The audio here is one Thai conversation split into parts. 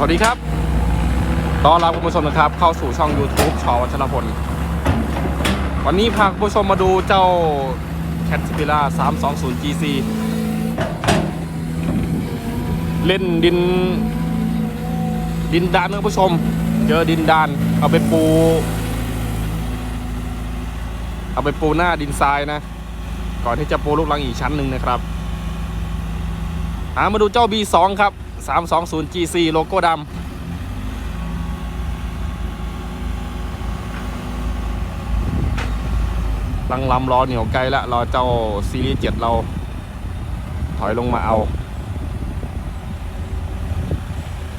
สวัสดีครับต้อนรับคุณผู้ชมนะครับ เข้าสู่ช่อง YouTube ชอวัชรพล วันนี้พาคุณผู้ชมมาดูเจ้า c a t p i l l a r 320 GC เล่นดิน ดินดานนะคุณผู้ชม เจอดินดาน เอาไปปู เอาไปปูหน้าดินทรายนะ ก่อนที่จะปูลูกรังอีกชั้นหนึ่งนะครับ มาดูเจ้า B2 ครับ 320 GC โลโก้ดำลังลำรอเหนียวไกลละรอเจ้าซีรีส์7เรา ถอยลงมาเอา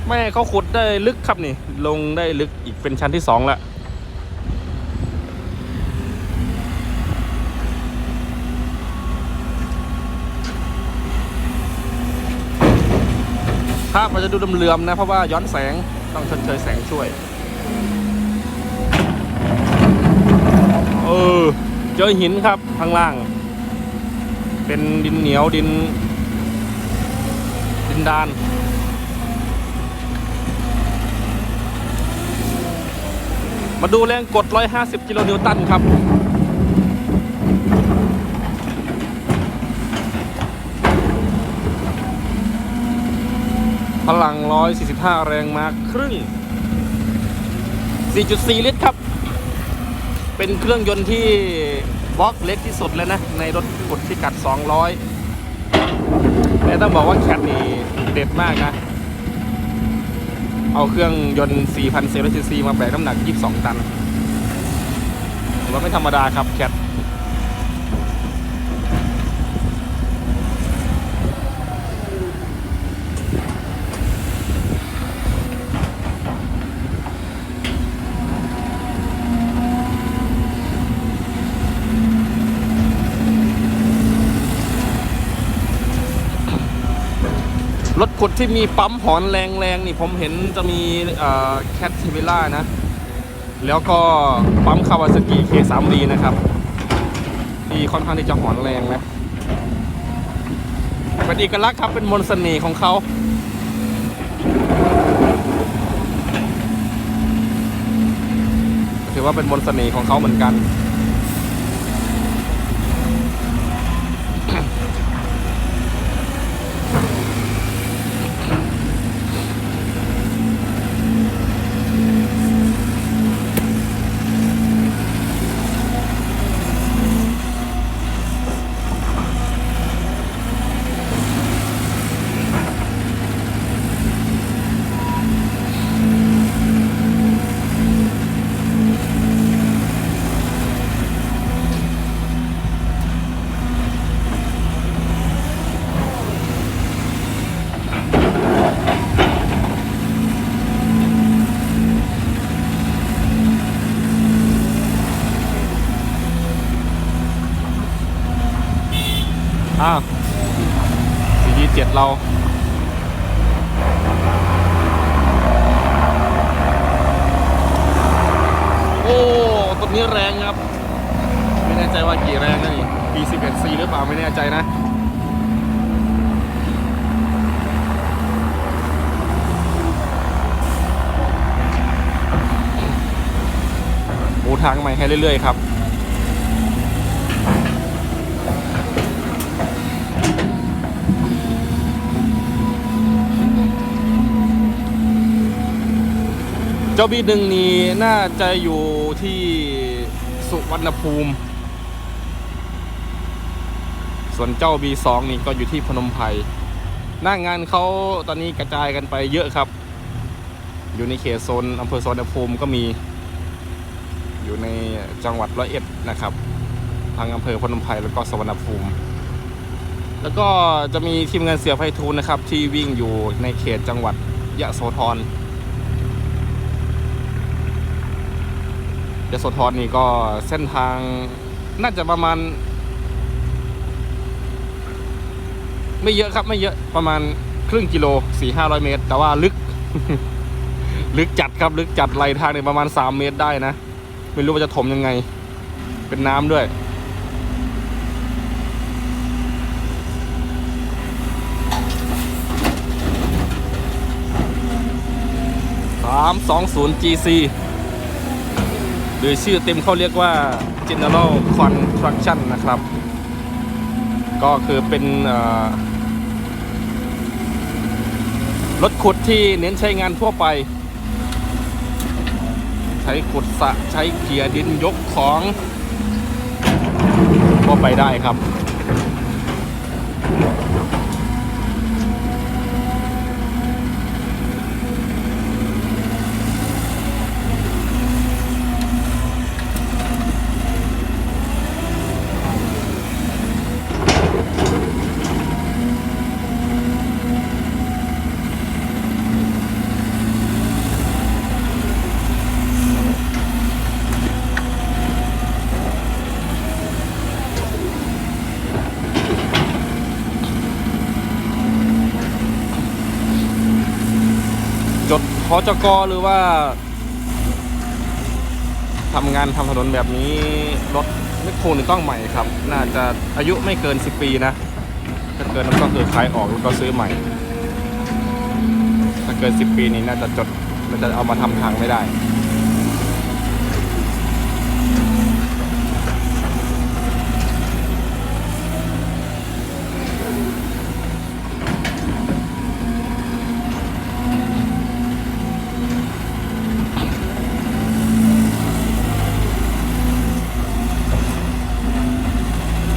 แม่เขาขุดได้ลึกครับนี่ ลงได้ลึกอีกเป็นชั้นที่สองแล้วาพมันจะดูเหลื่อมนะ เพราะว่าย้อนแสงต้องชดเชยแสงช่วย เออ เจอหินครับข้างล่าง เป็นดินเหนียวดิน ดินดานมาดูแรงกด 150 กิโลนิวตันครับ พลัง 145 แรงมาครึ่ง 4.4 ลิตรครับ เป็นเครื่องยนต์ที่บล็อกเล็กที่สุดเลยนะ ในรถกดพิกัด 200 แต่ต้องบอกว่าแคทนี่เด็ดมากนะ เอาเครื่องยนต์ 4,000 ซีซีมาแบกน้ำหนัก 22 ตันว่าไม่ธรรมดาครับแคท รถขุดที่มีปั๊มหอนแรงๆนี่ผมเห็นจะมีแคทเทวิล่านะ แล้วก็ปั๊มคาวาซากิเคสามดีนะครับที่ค่อนข้างที่จะหอนแรงนะเป็นเอกลักษณ์ครับเป็นมนต์เสน่ห์ของเขาถือว่าเป็นมนต์เสน่ห์ของเขาเหมือนกัน อ้าวสี่เจ็ดเราโอ้ตัวนี้แรงครับ ไม่แน่ใจว่ากี่แรงนะนี่ B11C หรือเปล่าไม่แน่ใจนะูทางใหม่ให้เรื่อยๆครับ จ้าบีหนึ่งนี่น่าจะอยู่ที่สุวรรณภูมิ ส่วนเจ้า B2 นี่ก็อยู่ที่พนมไพรหน้างานเขาตอนนี้กระจายกันไปเยอะครับ อยู่ในเขตโซนอำเภอสุวรรณภูมิก็มี อยู่ในจังหวัดร้อยเอ็ดนะครับ ทางอำเภอพนมไพรแล้วก็สวรรณภูมิ แล้วก็จะมีทีมงานเสียไพฑูรย์นะครับ ที่วิ่งอยู่ในเขตจังหวัดยะโสธร ยโสธรนี่ก็เส้นทางน่าจะประมาณ ไม่เยอะครับไม่เยอะประมาณครึ่งกิโลสี่ห้าร้อยเมตร แต่ว่าลึก ลึกจัดครับลึกจัดไหลทางเนี่ยประมาณสามเมตรได้นะ ไม่รู้ว่าจะถมยังไง เป็นน้ำด้วย320 GC หรือชื่อเต็มเขาเรียกว่า General Construction นะครับ ก็คือเป็นรถขุดที่เน้นใช้งานทั่วไป ใช้ขุดสะใช้เขี่ยดินยกของก็ไปได้ครับ พอจกหรือว่าทำงานทำถนนแบบนี้รถไม่โครนี่ต้องใหม่ครับ น่าจะอายุไม่เกิน 10 ปีนะถ้าเกินนั้นก็คือขายออกแล้วก็ซื้อใหม่ ถ้าเกิน 10 ปีนี้น่าจะจดมันจะเอามาทำทางไม่ได้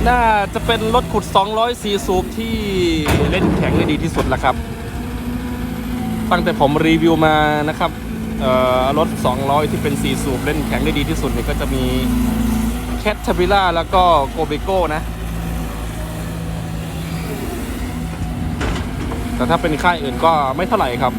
น่าจะเป็นรถขุด 204สูบที่เล่นแข็งได้ดีที่สุดแล้วครับ ตั้งแต่ผมรีวิวมานะครับเอ่อรถ 200 ที่เป็น4สูบเล่นแข็งได้ดีที่สุดนี่ก็จะมีแคท a บิล่าแล้วก็โกเบโก้นะ แต่ถ้าเป็นค่ายอื่นก็ไม่เท่าไหร่ครับ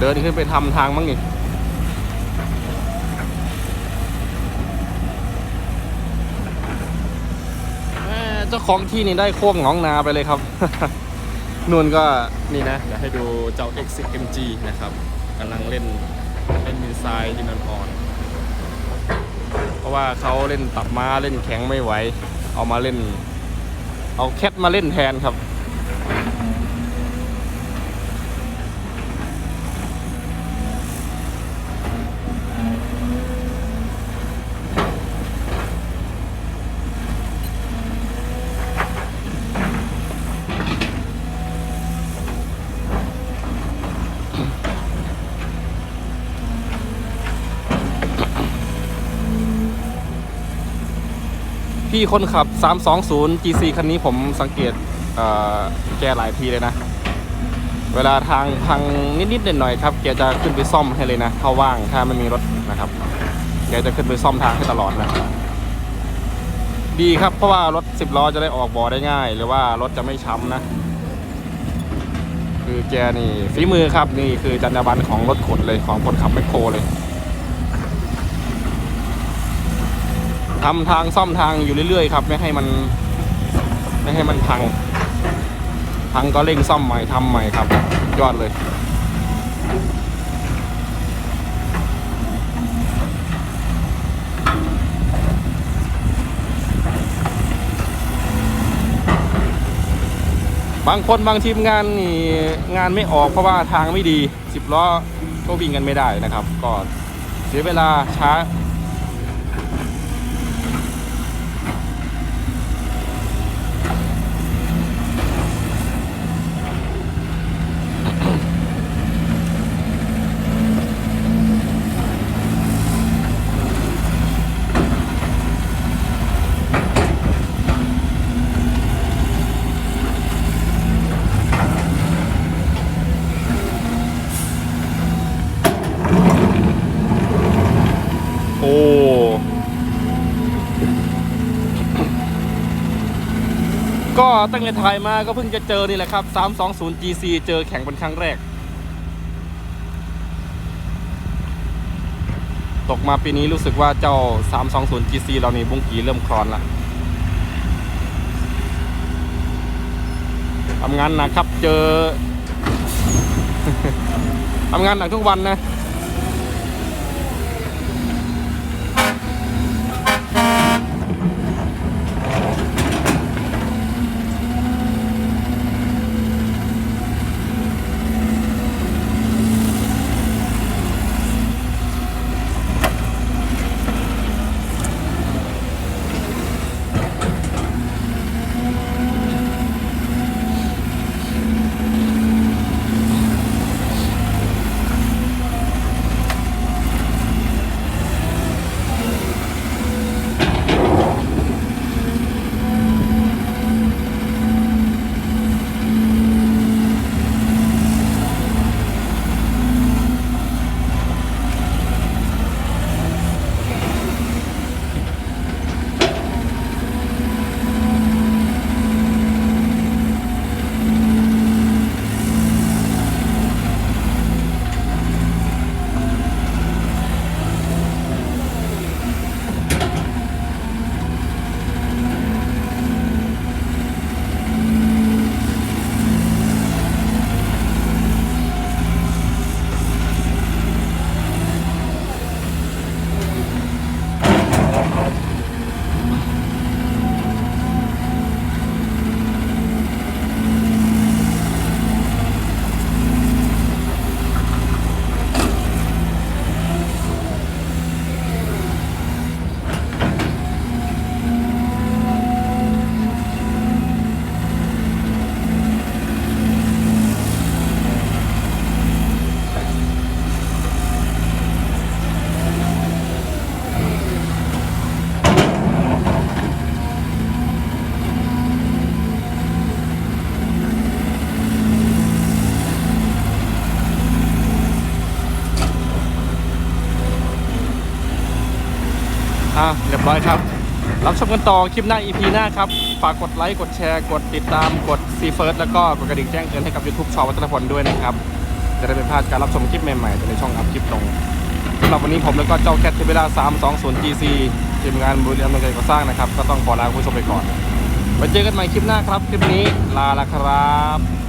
เดินขึ้นไปทำทางมั้งนี่เจ้าของที่นี่ได้โค้งหนองนาไปเลยครับ นุ่นก็นี่นะเดี๋ยวให้ดูเจ้า X 1 MG นะครับกำลังเล่นเล่นดินทรายดินอ่อนเพราะว่าเขาเล่นตับม้าเล่นแข็งไม่ไหว เอามาเล่น เอาแคทมาเล่นแทนครับ พี่คนขับ 320 GC คันนี้ผมสังเกตเแกหลายทีเลยนะ เวลาทางพังนิดๆหน่อยๆครับแกจะขึ้นไปซ่อมให้เลยนะถ้าว่างถ้าไม่มีรถนะครับ แกจะขึ้นไปซ่อมทางให้ตลอดนะดีครับเพราะว่ารถ 10ล้อจะได้ออกบ่อได้ง่าย หรือว่ารถจะไม่ช้ำนะ คือแกนี่ฝีมือครับนี่คือจรรยาบรรณของรถขนเลยของคนขับแมคโครเลย ทำทางซ่อมทางอยู่เรื่อยๆครับไม่ให้มันไม่ให้มันพังพังก็เร่งซ่อมใหม่ทำใหม่ครับ ยอดเลยบางคนบางทีมงานนี่งานไม่ออกเพราะว่าทางไม่ดีสิบล้อก็วิ่งกันไม่ได้นะครับ ก็เสียเวลาช้า ค ก็ ตั้งแต่ถ่ายมาก็เพิ่งจะเจอนี่แหละครับ 320 GC เจอแข่งเป็นครั้งแรก ตกมาปีนี้รู้สึกว่าเจ้า 320 GC เรานี่บุ้งกีเริ่มคลอนละทำงานหนักครับเจอทำงานหนักทุกวันนะ ร้อยครับ รับชมกันต่อคลิปหน้า EP หน้าครับ ฝากกดไลค์ กดแชร์ กดติดตาม กดซีเฟิร์สแล้วก็กดกระดิ่งแจ้งเตือนให้กับ YouTube ชอวัฒนพลด้วยนะครับ จะได้ไม่พลาดการรับชมคลิปใหม่ๆในช่องอัพคลิปตรงสำหรับวันนี้ผมแล้วก็เจ้าแคทเทเวลา 320 GC ทีมงานบริษัทนงใจก่อสร้างนะครับ ก็ต้องขอลาคุณผู้ชมไปก่อนไว้เจอกันใหม่คลิปหน้าครับ คลิปนี้ลาละครับ